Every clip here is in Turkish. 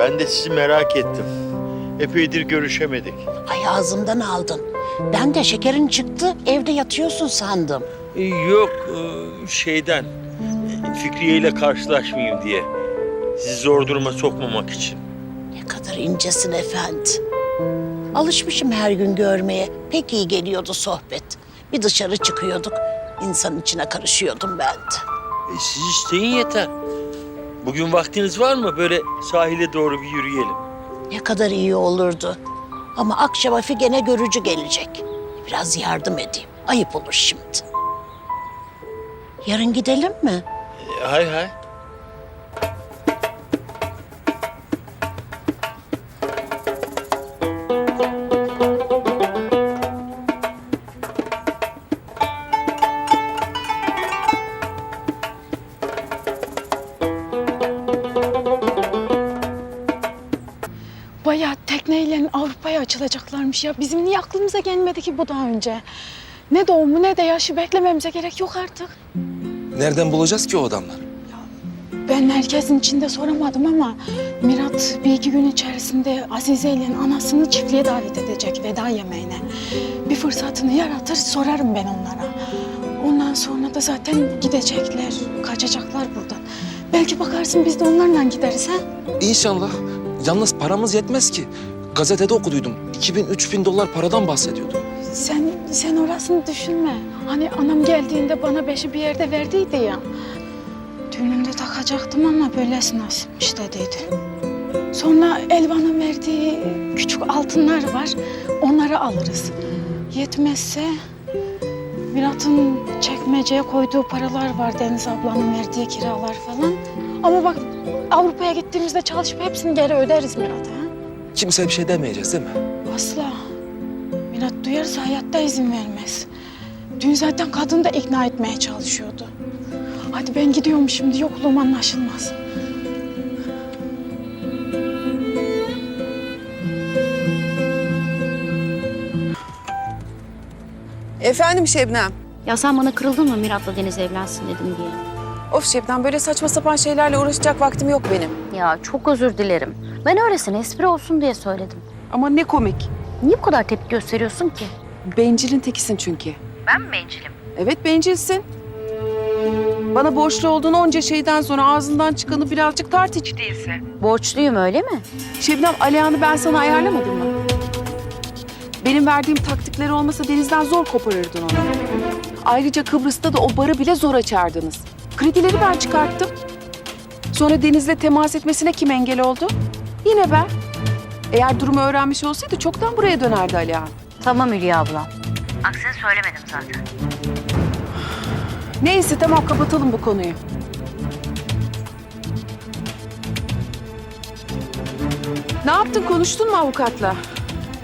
Ben de sizi merak ettim. Epeydir görüşemedik. Ay ağzımdan aldın. Ben de şekerin çıktı, evde yatıyorsun sandım. Ee, Yok e, şeyden. e, Fikriye ile karşılaşmayayım diye. Sizi zor duruma sokmamak için. Ne kadar incesin efendi. Alışmışım her gün görmeye. Pek iyi geliyordu sohbet. Bir dışarı çıkıyorduk. İnsanın içine karışıyordum ben de. E, siz isteyin yeter. Bugün vaktiniz var mı? Böyle sahile doğru bir yürüyelim. Ne kadar iyi olurdu. Ama akşama Figen'e görücü gelecek. Biraz yardım edeyim. Ayıp olur şimdi. Yarın gidelim mi? Hay hay. Bayağı tekneyle Avrupa'ya açılacaklarmış ya. Bizim niye aklımıza gelmedi ki bu daha önce? Ne doğumu ne de yaşı beklememize gerek yok artık. Nereden bulacağız ki o adamları? Ben herkesin içinde soramadım ama Mirat bir iki gün içerisinde Azize ile anasını çiftliğe davet edecek veda yemeğine. Bir fırsatını yaratır sorarım ben onlara. Ondan sonra da zaten gidecekler, kaçacaklar buradan. Belki bakarsın biz de onlarla gideriz ha? İnşallah. Yalnız paramız yetmez ki. Gazetede okuduydum. 2000-3000 dolar paradan bahsediyordu. Sen sen orasını düşünme. Hani anam geldiğinde bana beşi bir yerde verdiydi ya. Düğününde takacaktım ama böylesi nasipmiş dediydi. Sonra Elvan'ın verdiği küçük altınlar var. Onları alırız. Yetmezse Mirat'ın çekmeceye koyduğu paralar var. Deniz ablanın verdiği kiralar falan. Ama bak Avrupa'ya gittiğimizde çalışıp hepsini geri öderiz Mirat'a. ha? Kimseye bir şey demeyeceğiz değil mi? Asla. Mirat duyarsa hayatta izin vermez. Dün zaten kadın da ikna etmeye çalışıyordu. Hadi ben gidiyorum şimdi yokluğum anlaşılmaz. Efendim Şebnem. Ya sen bana kırıldın mı Mirat'la Deniz evlensin dedim diye? Of Şebnem böyle saçma sapan şeylerle uğraşacak vaktim yok benim. Ya çok özür dilerim. Ben öylesine espri olsun diye söyledim. Ama ne komik. Niye bu kadar tepki gösteriyorsun ki? Bencilin tekisin çünkü. Ben mi bencilim? Evet bencilsin. Bana borçlu olduğun onca şeyden sonra ağzından çıkanı birazcık tart hiç değilse. Borçluyum öyle mi? Şebnem Alihan'ı ben sana ayarlamadım mı? Benim verdiğim taktikleri olmasa denizden zor koparırdın onu. Ayrıca Kıbrıs'ta da o barı bile zor açardınız. Kredileri ben çıkarttım. Sonra denizle temas etmesine kim engel oldu? Yine ben. Eğer durumu öğrenmiş olsaydı çoktan buraya dönerdi Alihan. Tamam Hülya abla. Aksini söylemedim zaten. Neyse tamam kapatalım bu konuyu. Ne yaptın konuştun mu avukatla?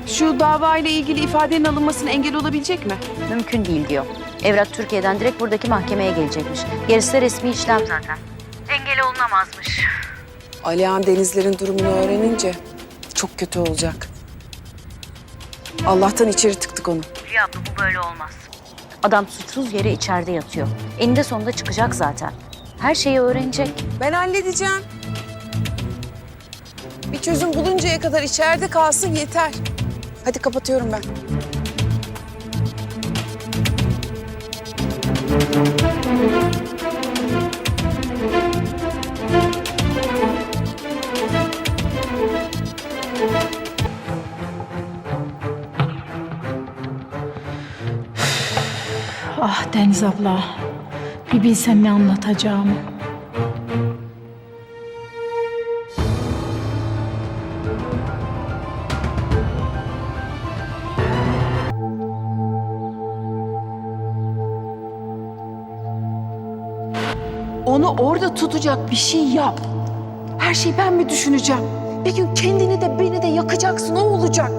Şu dava ile ilgili ifadenin alınmasına engel olabilecek mi? Mümkün değil diyor. Evrak Türkiye'den direkt buradaki mahkemeye gelecekmiş. Gerisi de resmi işlem zaten. Engel olunamazmış. Alihan Denizler'in durumunu öğrenince çok kötü olacak. Allah'tan içeri tıktık onu. Hülya abla bu böyle olmaz. Adam suçsuz yere içeride yatıyor. Eninde sonunda çıkacak zaten. Her şeyi öğrenecek. Ben halledeceğim. Bir çözüm buluncaya kadar içeride kalsın yeter. Hadi kapatıyorum ben. Ah Deniz abla. Bir bilsen ne anlatacağımı. Orada tutacak bir şey yap. Her şeyi ben mi düşüneceğim? Bir gün kendini de beni de yakacaksın o olacak.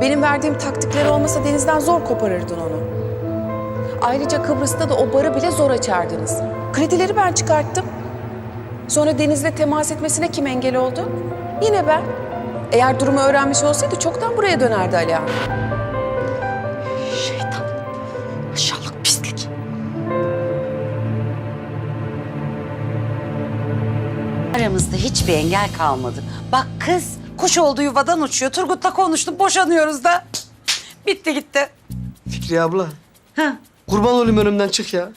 Benim verdiğim taktikleri olmasa denizden zor koparırdın onu. Ayrıca Kıbrıs'ta da o barı bile zor açardınız. Kredileri ben çıkarttım. Sonra denizle temas etmesine kim engel oldu? Yine ben. Eğer durumu öğrenmiş olsaydı çoktan buraya dönerdi Alihan. Şeytan. Aramızda hiçbir engel kalmadı. Bak kız kuş oldu yuvadan uçuyor. Turgut'la konuştum boşanıyoruz da. Bitti gitti. Fikriye abla. Ha. Kurban olayım önümden çık ya.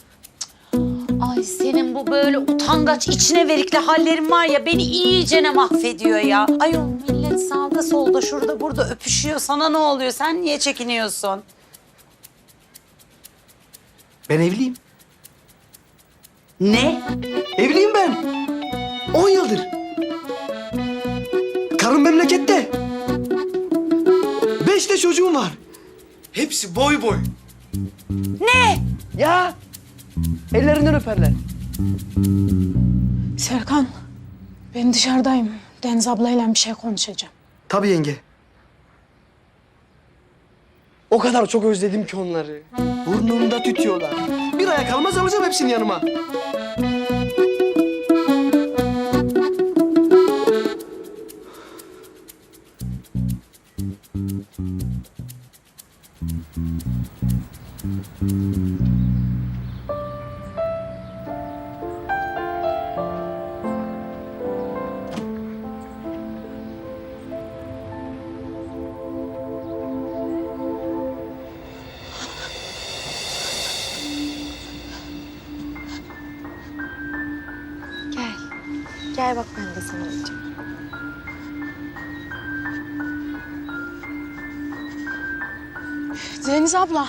Ay senin bu böyle utangaç içine verikli hallerin var ya beni iyicene mahvediyor ya. Ay o millet sağda solda şurada burada öpüşüyor. Sana ne oluyor? Sen niye çekiniyorsun? Ben evliyim. Ne? Evliyim ben. 10 yıldır. Karım memlekette. Beş de çocuğum var. Hepsi boy boy. Ne? Ya. Ellerinden öperler. Serkan, ben dışarıdayım. Deniz ablayla bir şey konuşacağım. Tabii yenge. O kadar çok özledim ki onları. Burnumda tütüyorlar. Bir aya kalmaz alacağım hepsini yanıma. Gel. Bak ben de sana olacağım. Deniz abla,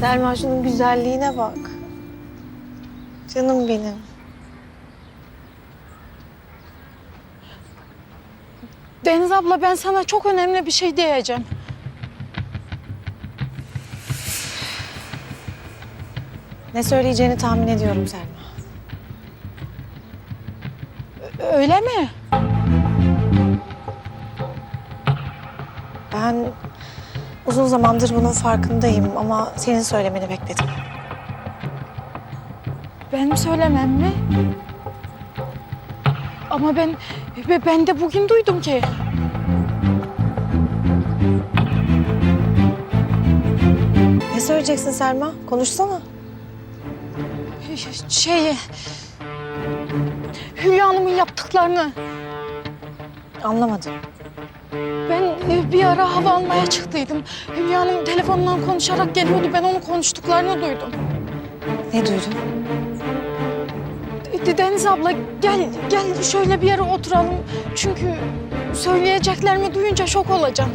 Selma şunun güzelliğine bak. Canım benim. Deniz abla ben sana çok önemli bir şey diyeceğim. Ne söyleyeceğini tahmin ediyorum Selma. Öyle mi? Ben uzun zamandır bunun farkındayım ama senin söylemeni bekledim. Benim söylemem mi? Ama ben be- ben de bugün duydum ki. Ne söyleyeceksin Selma? Konuşsana. Şeyi Hülya Hanım'ın yaptıklarını Anlamadım. ben e, bir ara hava almaya çıktıydım. Hülya Hanım telefonla konuşarak geliyordu. Ben onun konuştuklarını duydum. Ne duydun? De- Deniz abla gel gel şöyle bir yere oturalım. Çünkü söyleyeceklerimi duyunca şok olacaksın.